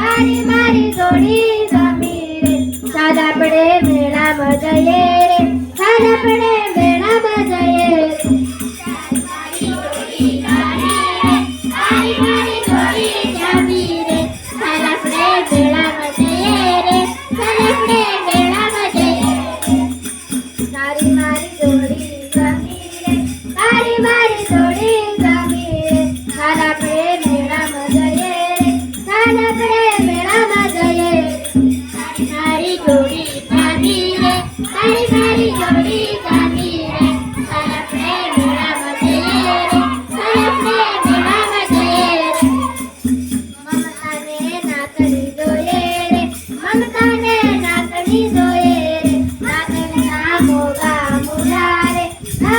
सारी मारी जोडी जमी रे. साधा पडे मेळा मजा रे. साधा पडे मेळा मजा रे. सारी मारी जोडी जमी रे. साधा पडे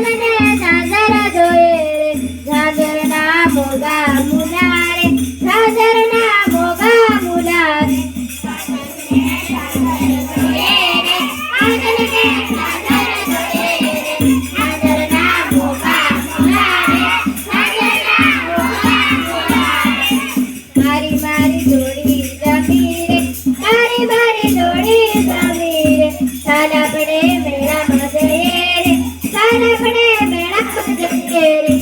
na na na Yes, it is.